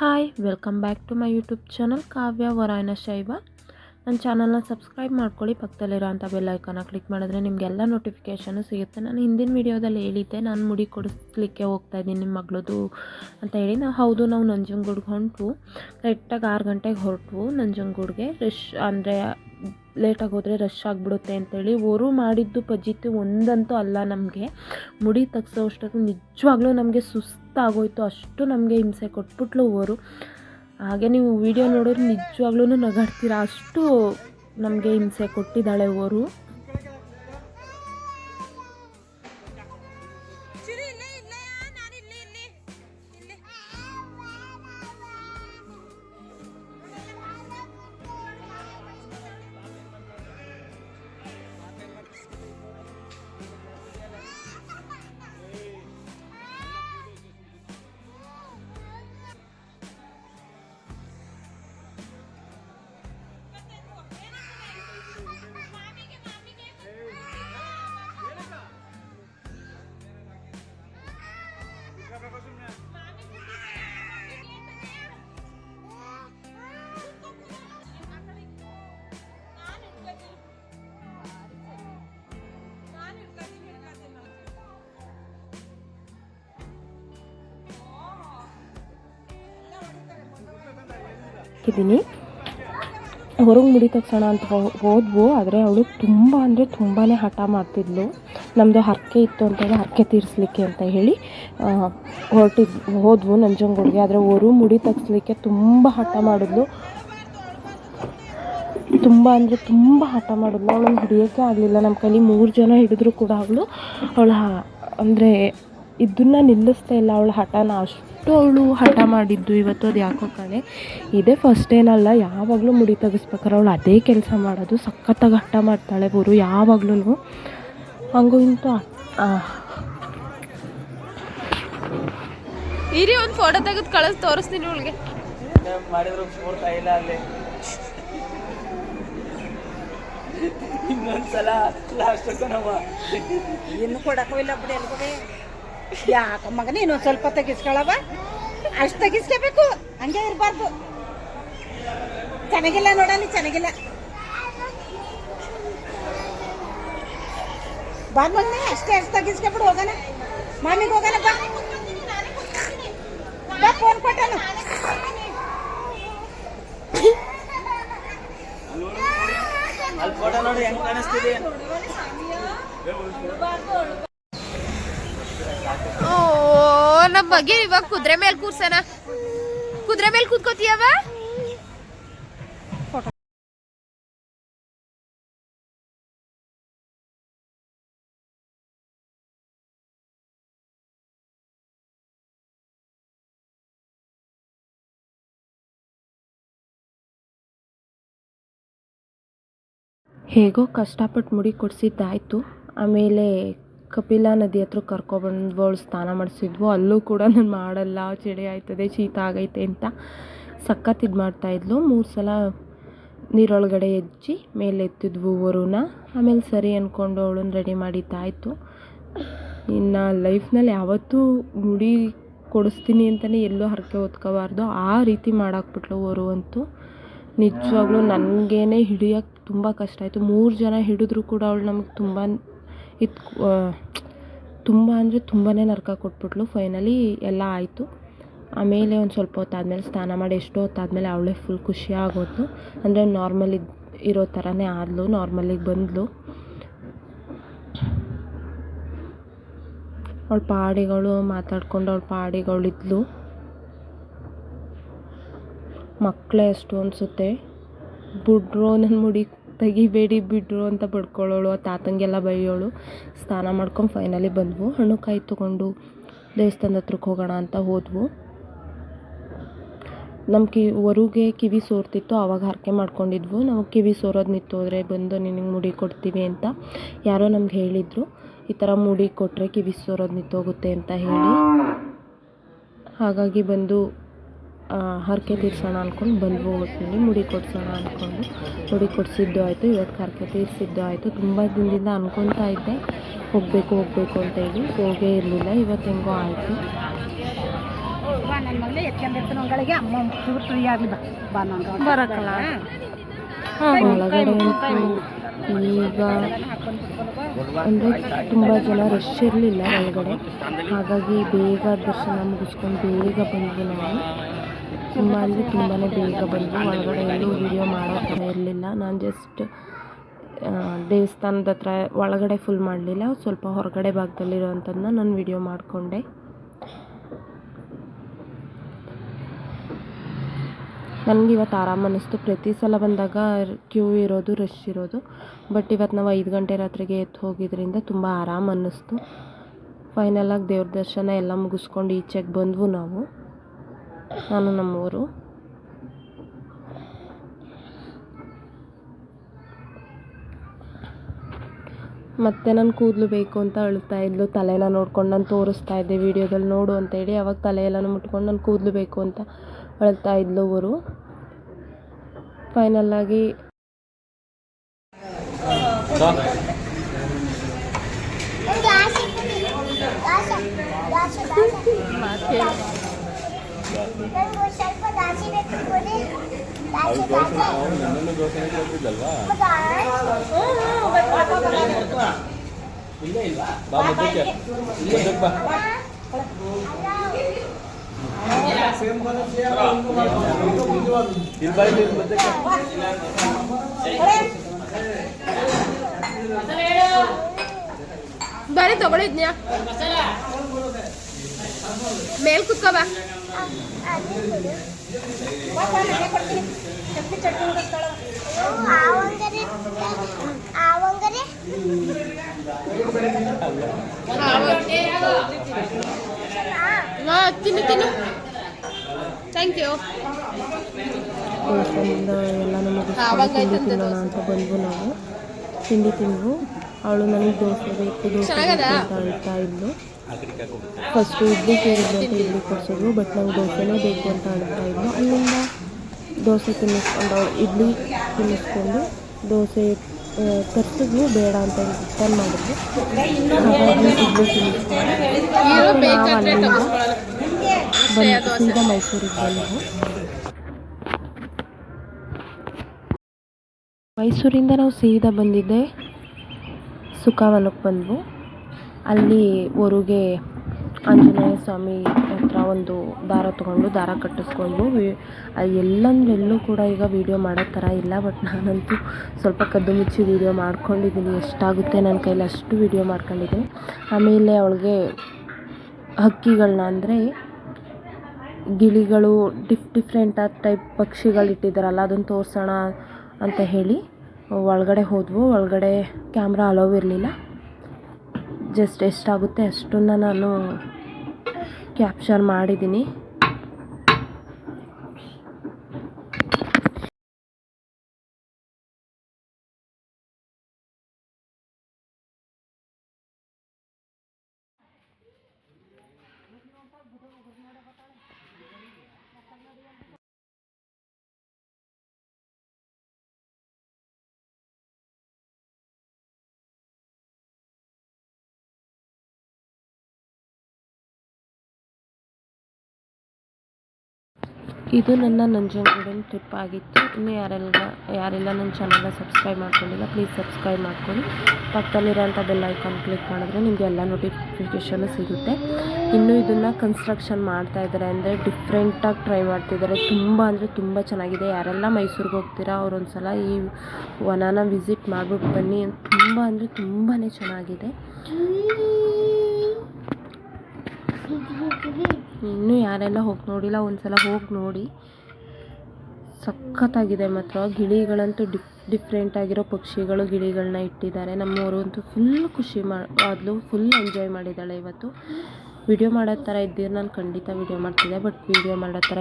Hi welcome back to my YouTube channel Kavya ವರಾಯಣ ಶೈವ ನನ್ನ ಚಾನಲ್ನ ಸಬ್ಸ್ಕ್ರೈಬ್ ಮಾಡ್ಕೊಳ್ಳಿ ಪಕ್ಕದಲ್ಲಿರೋಂಥ ಬೆಲ್ಲೈಕನ್ನ ಕ್ಲಿಕ್ ಮಾಡಿದ್ರೆ ನಿಮಗೆಲ್ಲ ನೋಟಿಫಿಕೇಷನು ಸಿಗುತ್ತೆ. ನಾನು ಹಿಂದಿನ ವೀಡಿಯೋದಲ್ಲಿ ಹೇಳಿದ್ದೆ, ನಾನು ಮುಡಿ ಕೊಡಿಸ್ಲಿಕ್ಕೆ ಹೋಗ್ತಾ ಇದ್ದೀನಿ ನಿಮ್ಮ ಮಗಳದು ಅಂತ ಹೇಳಿ. ನಾವು ಹೌದು, ನಾವು ನಂಜನಗೂಡ್ಗೆ ಹೊಂಟು ಕರೆಕ್ಟಾಗಿ ಆರು ಗಂಟೆಗೆ ಹೊರಟು ನಂಜನಗೂಡ್ಗೆ. ರಶ್ ಅಂದರೆ ಲೇಟಾಗಿ ಹೋದರೆ ರಶ್ ಆಗಿಬಿಡುತ್ತೆ ಅಂತೇಳಿ ಅವರು ಮಾಡಿದ್ದು ಪಜ್ಜಿತು ಒಂದಂತೂ ಅಲ್ಲ ನಮಗೆ. ಮುಡಿ ತಗ್ಸೋ ಅಷ್ಟೊತ್ತು ನಿಜವಾಗ್ಲೂ ನಮಗೆ ಸುಸ್ತಾಗೋಯ್ತು, ಅಷ್ಟು ನಮಗೆ ಹಿಂಸೆ ಕೊಟ್ಬಿಟ್ಲು ಅವರು. ಹಾಗೆ ನೀವು ವಿಡಿಯೋ ನೋಡೋರು ನಿಜವಾಗ್ಲೂ ನಗಾಡ್ತೀರಾ? ಅಷ್ಟು ನಮಗೆ ಹಿಂಸೆ ಕೊಟ್ಟಿದ್ದಾಳೆ ಅವರು. ಇದ್ದೀನಿ ಹೊರಗೆ ಮುಡಿ ತಕ್ಷಣ ಅಂತ ಹೋದ್ವು. ಆದರೆ ಅವಳು ತುಂಬ ಅಂದರೆ ತುಂಬಾ ಹಠ ಮಾಡ್ತಿದ್ಲು. ನಮ್ಮದು ಹರಕೆ ಇತ್ತು ಅಂತೇಳಿ ಹರಕೆ ತೀರಿಸ್ಲಿಕ್ಕೆ ಅಂತ ಹೇಳಿ ಹೊರಟಿದ್, ಹೋದ್ವು ನಂಜನಗೂಡಿಗೆ. ಆದರೆ ಹೊರ ಮುಡಿ ತಗ್ಸ್ಲಿಕ್ಕೆ ತುಂಬ ಹಠ ಮಾಡಿದ್ಲು. ತುಂಬ ಅಂದರೆ ತುಂಬ ಹಠ ಮಾಡಿದ್ಲು. ಅವಳನ್ನು ಹಿಡಿಯೋಕ್ಕೆ ಆಗಲಿಲ್ಲ. ನಮ್ಮ ಕೈಲಿ ಮೂರು ಜನ ಹಿಡಿದ್ರು ಕೂಡ ಅವಳು. ಅವಳ, ಅಂದರೆ ಇದನ್ನ ನಿಲ್ಲಿಸ್ತಾ ಇಲ್ಲ ಅವಳ ಹಠನ. ಅಷ್ಟು ಅವಳು ಹಠ ಮಾಡಿದ್ದು ಇವತ್ತು ಅದು ಯಾಕೋ ಕಣೆ. ಇದೇ ಫಸ್ಟ್ ಏನಲ್ಲ ಯಾವಾಗಲೂ ಮುಡಿ ತೆಗಿಸ್ಬೇಕಾದ್ರೆ ಅವಳು ಅದೇ ಕೆಲಸ ಮಾಡೋದು. ಸಖತ್ತಾಗಿ ಹಠ ಮಾಡ್ತಾಳೆ ಬೋರು ಯಾವಾಗ್ಲೂ ಹಂಗೂ ಇಂತೂ ಇರಿ ಒಂದು ಫೋಟೋ ತೆಗೆದು ಕಳಿಸ್ ತೋರಿಸ್ತೀನಿ ಅವಳಿಗೆ ಮಾಡಿದ್ರು ಪೂರ್ತಿ ಇಲ್ಲ ಅಲ್ಲಿ ಇನ್ನೊಂದ್ಸಲ ಲಾಸ್ಟ್ ಏನು ಇನ್ನು ಕೊಡಕ್ಕೂ ಇಲ್ಲ ಬಿಡಿ ಅಲ್ಕೊಡೆ ಯಾಕ ಮಗನೇ ಇನ್ನೊಂದು ಸ್ವಲ್ಪ ತೆಗಿಸ್ಕೊಳವ ಅಷ್ಟು ತೆಗಿಸ್ಕೋಬೇಕು. ಹಂಗೆ ಇರಬಾರ್ದು. ಚೆನ್ನಾಗಿಲ್ಲ ನೋಡಲಿ ಚೆನ್ನಾಗಿಲ್ಲ. ಬಾರ್ ಮಗನೇ ಅಷ್ಟೇ ಅಷ್ಟು ತೆಗಿಸ್ಕೊಬಿಡು ಹೋಗೋಣ. ಮಾಮಿಗೆ ಹೋಗೋಣ ಬಾ. ಬಾ ಫೋನ್ ಕೊಟ್ಟನು. ಅಲ್ಲಿ ಫೋಟೋ ನೋಡಿ ಹೆಂಗ್ ಕಾಣಿಸ್ತಿದೆ? ನಮ್ಮ ಬಗ್ಗೆ ಇವಾಗ ಕುದುರೆ ಮೇಲೆ ಕೂರ್ಸನ ಕುದುರೆ ಮೇಲೆ ಕೂತ್ಕೋತೀಯವ ಹೇಗೋ ಕಷ್ಟಪಟ್ಟು ಮುಡಿ ಕೊಡಿಸಿದ್ದಾಯಿತು. ಆಮೇಲೆ ಕಪಿಲಾ ನದಿ ಹತ್ರ ಕರ್ಕೊಬಂದು ಅವಳು ಸ್ನಾನ ಮಾಡಿಸಿದ್ವು. ಅಲ್ಲೂ ಕೂಡ ನಾನು ಮಾಡಲ್ಲ, ಚಳಿ ಆಯ್ತದೆ, ಶೀತ ಆಗೈತೆ ಅಂತ ಸಖತ್ ಇದು ಮಾಡ್ತಾಯಿದ್ಲು ಮೂರು ಸಲ ನೀರೊಳಗಡೆ ಹೆಜ್ಜಿ ಮೇಲೆ ಎತ್ತಿದ್ವು ವರುಣ. ಆಮೇಲೆ ಸರಿ ಅಂದ್ಕೊಂಡು ಅವಳನ್ನ ರೆಡಿ ಮಾಡಿದ್ದಾಯಿತು ಇನ್ನು ಲೈಫ್ನಲ್ಲಿ ಯಾವತ್ತೂ ಗುಡಿ ಕೊಡಿಸ್ತೀನಿ ಅಂತಲೇ ಎಲ್ಲೂ ಹರಕೆ ಹೊತ್ಕೋಬಾರ್ದು. ಆ ರೀತಿ ಮಾಡಾಕ್ಬಿಟ್ಲು ವರು ಅಂತೂ. ನಿಜವಾಗ್ಲೂ ನನಗೇನೆ ಹಿಡಿಯೋಕ್ಕೆ ತುಂಬ ಕಷ್ಟ ಆಯಿತು. ಮೂರು ಜನ ಹಿಡಿದ್ರು ಕೂಡ ಅವಳು ನಮಗೆ ತುಂಬ ಇದು ತುಂಬ ಅಂದರೆ ತುಂಬಾ ನರ್ಕ ಕೊಟ್ಬಿಟ್ಲು. ಫೈನಲಿ ಎಲ್ಲ ಆಯಿತು. ಆಮೇಲೆ ಒಂದು ಸ್ವಲ್ಪ ಹೊತ್ತಾದ್ಮೇಲೆ ಸ್ನಾನ ಮಾಡಿ ಎಷ್ಟೋ ಹೊತ್ತಾದ್ಮೇಲೆ ಅವಳೇ ಫುಲ್ ಖುಷಿ ಆಗೋದ್ಲು. ಅಂದರೆ ನಾರ್ಮಲ್ ಇರೋ ಥರನೇ ಆದ್ಲು ನಾರ್ಮಲಿಗೆ ಬಂದಳು ಅವಳ ಪಾಡಿಗಳು, ಮಾತಾಡ್ಕೊಂಡು ಅವಳ ಪಾಡಿಗಳಿದ್ಲು ಮಕ್ಕಳೇ ಅಷ್ಟು ಅನಿಸುತ್ತೆ. ಬಿಡ್ರು ನನ್ನ ಮುಡಿ ತೆಗಿಬೇಡಿ ಬಿಡ್ರು ಅಂತ ಬಡ್ಕೊಳ್ಳೋಳು ತಾತಂಗೆಲ್ಲ ಬೈಯೋಳು. ಸ್ನಾನ ಮಾಡ್ಕೊಂಡು ಫೈನಲಿ ಬಂದ್ವು. ಹಣ್ಣು ಕಾಯಿ ತೊಗೊಂಡು ದೇವಸ್ಥಾನದ ಹತ್ರಕ್ಕೆ ಹೋಗೋಣ ಅಂತ ಹೋದ್ವು. ನಮ್ಮ ಕಿ ಹೊರಗೆ ಕಿವಿ ಸೋರ್ತಿತ್ತು ಆವಾಗ ಹರಕೆ ಮಾಡ್ಕೊಂಡಿದ್ವು. ನಾವು ಕಿವಿ ಸೋರೋದು ನಿಂತೋದ್ರೆ ಬಂದು ನಿನಗೆ ಮುಡಿ ಕೊಡ್ತೀವಿ ಅಂತ ಯಾರೋ ನಮ್ಗೆ ಹೇಳಿದರು. ಈ ಥರ ಮುಡಿ ಕೊಟ್ಟರೆ ಕಿವಿ ಸೋರೋದು ನಿಂತೋಗುತ್ತೆ ಅಂತ ಹೇಳಿ. ಹಾಗಾಗಿ ಬಂದು ಹರಕೆ ತೀರ್ಸೋಣ ಅಂದ್ಕೊಂಡು ಬಂದ್ವು ಹೋಗ್ತೀನಿ ಮುಡಿ ಕೊಡ್ಸೋಣ ಅಂದ್ಕೊಂಡು ಮುಡಿ ಕೊಡಿಸಿದ್ದು ಆಯಿತು ಇವತ್ತು ಹರಕೆ ತೀರಿಸಿದ್ದು ಆಯಿತು. ತುಂಬ ದಿನದಿಂದ ಅಂದ್ಕೊತಾ ಇದ್ದೆ. ಹೋಗಬೇಕು ಹೋಗಬೇಕು ಅಂತ ಹೇಳಿ ಹೋಗೇ ಇರಲಿಲ್ಲ. ಇವತ್ತು ಹೆಂಗೋ ಆಯಿತು. ಬರಕ್ಕಲ್ಲ ಒಳಗಡೆ ಈಗ ಅಂದರೆ ತುಂಬ ಜನ ರಶ್ ಇರಲಿಲ್ಲ ಒಳಗಡೆ. ಹಾಗಾಗಿ ಬೇಗ ದರ್ಶನ ಮುಗಿಸ್ಕೊಂಡು ಬೇಗ ಬಂದ್ವಿ ನಾವು. ತುಂಬ ಅಂದರೆ ತುಂಬಾ ಬೇಗ ಬಂದು ಒಳಗಡೆ ಎಲ್ಲೂ ವಿಡಿಯೋ ಮಾಡೋ ಇರಲಿಲ್ಲ. ನಾನು ಜಸ್ಟ್ ದೇವಸ್ಥಾನದ ಹತ್ರ ಒಳಗಡೆ ಫುಲ್ ಮಾಡಲಿಲ್ಲ. ಸ್ವಲ್ಪ ಹೊರಗಡೆ ಭಾಗದಲ್ಲಿರೋವಂಥದ್ದನ್ನ ನಾನು ವಿಡಿಯೋ ಮಾಡಿಕೊಂಡೆ. ನನಗೆ ಇವತ್ತು ಆರಾಮ ಅನ್ನಿಸ್ತು ಪ್ರತಿ ಸಲ ಬಂದಾಗ ಕ್ಯೂ ಇರೋದು ರಶ್ ಇರೋದು. ಬಟ್ ಇವತ್ತು ನಾವು ಐದು ಗಂಟೆ ರಾತ್ರಿಗೆ ಎತ್ತು ಹೋಗಿದ್ರಿಂದ ತುಂಬ ಆರಾಮ ಅನ್ನಿಸ್ತು ಫೈನಲಾಗಿ ದೇವ್ರ ದರ್ಶನ ಎಲ್ಲ ಮುಗಿಸ್ಕೊಂಡು ಈಚೆಗೆ ಬಂದ್ವು ನಾವು. ನಾನು ನಮ್ಮೂರು. ಮತ್ತೆ ನಾನು ಕೂದಲು ಬೇಕು ಅಂತ ಅಳ್ತಾ ಇದ್ಲು. ತಲೆನ ನೋಡ್ಕೊಂಡು ನಾನು ತೋರಿಸ್ತಾ ಇದ್ದೆ ವೀಡಿಯೋದಲ್ಲಿ. ನೋಡು ಅಂತೇಳಿ ಅವಾಗ ತಲೆ ಮುಟ್ಕೊಂಡು ನಾನು ಕೂದಲು ಬೇಕು ಅಂತ ಅಳ್ತಾ ಇದ್ಲು ಊರು. ಫೈನಲ್ ಆಗಿ ಇಲ್ಲೇ ಇಲ್ವಾ ಬಾ ಮಧ್ಯಕ್ಕೆ ಮುದ್ದಕ್ಕೆ ಬಾ. ಇಲ್ಲಿ ಬಾ ಇಲ್ಲಿ ಬರೀ ತಗೊಳಿದ್ನ್ಯಾ ಮೇಲ್ ಕುತ್ಕೋ ತಿನ್ನು ತಿನ್ನು. ಥ್ಯಾಂಕ್ ಯು ದೇವಸ್ಥಾನದಿಂದ ಎಲ್ಲ ನಮಗೆ ಆವಾಗ ತಿಂಡಿ ತಿನ್ನೋಣ ಅಂತ ಬಂದ್ವು ನಾವು. ತಿಂಡಿ ತಿಂದ್ವು. ಅವಳು ನನಗೆ ದೋಸೆ ಬೇಕು ದೋಸೆ? ಅಂತ ಹೇಳ್ತಾ ಇದ್ಲು. ಫಸ್ಟು ಇಡ್ಲಿ ಕೇಳಿದ್ಲು ಅಂತ ಇಡ್ಲಿ ಕೊಡ್ಸೋದು ಬಟ್ ನಾವು ದೋಸೆನೇ ಬೇಕು ಅಂತ ಹೇಳ್ತಾ ಇದ್ಲು ಅಲ್ಲಿಂದ ದೋಸೆ ತಿನ್ನಿಸ್ಕೊಂಡು ಇಡ್ಲಿ ತಿನ್ನಿಸ್ಕೊಂಡು ದೋಸೆ ತರ್ಸಿದ್ವಿ ಬೇಡ ಅಂತ ರಿಟರ್ನ್ ಮಾಡಿದ್ವಿ ಹಾಗಾಗಿ ಇಡ್ಲಿ ತಿನ್ನಿಸ್ಕೊಂಡು ನಾವು ಅಲ್ಲಿಂದ ಬಂದು ಸೀದಾ ಮೈಸೂರಿಗೆ ಬಂದವು ಮೈಸೂರಿಂದ ನಾವು ಸೀದಾ ಬಂದಿದ್ದೆ ಸುಖವನಕ್ಕೆ ಬಂದ್ವು ಅಲ್ಲಿ ಊರಿಗೆ ಆಂಜನೇಯ ಸ್ವಾಮಿ ಹತ್ರ ಒಂದು ದಾರ ತೊಗೊಂಡು ದಾರ ಕಟ್ಟಿಸ್ಕೊಂಡು ವಿ- ಅಲ್ಲಿ ಎಲ್ಲಂದ್ರೆ ಎಲ್ಲೂ ಕೂಡ ಈಗ ವೀಡಿಯೋ ಮಾಡೋ ಥರ ಇಲ್ಲ ಬಟ್ ನಾನಂತೂ ಸ್ವಲ್ಪ ಕದ್ದು ಮುಚ್ಚಿ ವೀಡಿಯೋ ಮಾಡ್ಕೊಂಡಿದ್ದೀನಿ. ಎಷ್ಟಾಗುತ್ತೆ ನನ್ನ ಕೈಲಿ ಅಷ್ಟು ವೀಡಿಯೋ ಮಾಡ್ಕೊಂಡಿದ್ದೀನಿ. ಆಮೇಲೆ ಅವಳಿಗೆ ಹಕ್ಕಿಗಳನ್ನ ಅಂದರೆ ಗಿಳಿಗಳು ಡಿಫ್ ಡಿಫ್ರೆಂಟ್ ಟೈಪ್ ಪಕ್ಷಿಗಳು ಇಟ್ಟಿದ್ದಾರಲ್ಲ ಅದನ್ನು ತೋರಿಸೋಣ ಅಂತ ಹೇಳಿ ಒಳಗಡೆ ಹೋದ್ವು. ಒಳಗಡೆ ಕ್ಯಾಮ್ರಾ ಅಲೋವ್ ಇರಲಿಲ್ಲ. ಜಸ್ಟ್ ಎಷ್ಟಾಗುತ್ತೆ ಅಷ್ಟನ್ನು ನಾನು ಕ್ಯಾಪ್ಚರ್ ಮಾಡಿದ್ದೀನಿ. ಇದು ನನ್ನ ನಂಜನಗೂಡಿನ ಟ್ರಿಪ್ ಆಗಿತ್ತು. ಇನ್ನು ಯಾರೆಲ್ಲ ಯಾರೆಲ್ಲ ನನ್ನ ಚಾನಲ್ನ ಸಬ್ಸ್ಕ್ರೈಬ್ ಮಾಡ್ಕೊಂಡಿಲ್ಲ ಪ್ಲೀಸ್ ಸಬ್ಸ್ಕ್ರೈಬ್ ಮಾಡ್ಕೊಳ್ಳಿ. ಪಕ್ಕದಲ್ಲಿರೋಂಥ ಬೆಲ್ ಐಕಾನ್ ಕ್ಲಿಕ್ ಮಾಡಿದ್ರೆ ನಿಮಗೆ ಎಲ್ಲ ನೋಟಿಫಿಕೇಷನ್ ಸಿಗುತ್ತೆ. ಇನ್ನು ಇದನ್ನು ಕನ್ಸ್ಟ್ರಕ್ಷನ್ ಮಾಡ್ತಾ ಇದ್ದಾರೆ ಅಂದರೆ ಡಿಫ್ರೆಂಟಾಗಿ ಟ್ರೈ ಮಾಡ್ತಿದ್ದಾರೆ. ತುಂಬ ಅಂದರೆ ತುಂಬ ಚೆನ್ನಾಗಿದೆ. ಯಾರೆಲ್ಲ ಮೈಸೂರಿಗೆ ಹೋಗ್ತೀರಾ ಅವ್ರು ಒಂದು ಸಲ ಈ ವನನ ವಿಸಿಟ್ ಮಾಡ್ಬಿಟ್ಟು ಬನ್ನಿ. ತುಂಬ ಅಂದರೆ ತುಂಬಾ ಚೆನ್ನಾಗಿದೆ. ಇನ್ನೂ ಯಾರೆಲ್ಲ ಹೋಗಿ ನೋಡಿಲ್ಲ, ಒಂದ್ಸಲ ಹೋಗಿ ನೋಡಿ. ಸಖತ್ತಾಗಿದೆ ಮಾತ್ರ. ಗಿಳಿಗಳಂತೂ ಡಿಫ್ ಡಿಫ್ರೆಂಟ್ ಆಗಿರೋ ಪಕ್ಷಿಗಳು ಗಿಳಿಗಳನ್ನ ಇಟ್ಟಿದ್ದಾರೆ. ನಮ್ಮವರು ಅಂತೂ ಫುಲ್ ಖುಷಿ ಮಾಡಲು ಫುಲ್ ಎಂಜಾಯ್ ಮಾಡಿದ್ದಾಳೆ ಇವತ್ತು. ವಿಡಿಯೋ ಮಾಡೋ ಥರ ಇದ್ದಿದ್ದು ನಾನು ಖಂಡಿತ ವಿಡಿಯೋ ಮಾಡ್ತಿದ್ದೆ ಬಟ್ ವಿಡಿಯೋ ಮಾಡೋ ಥರ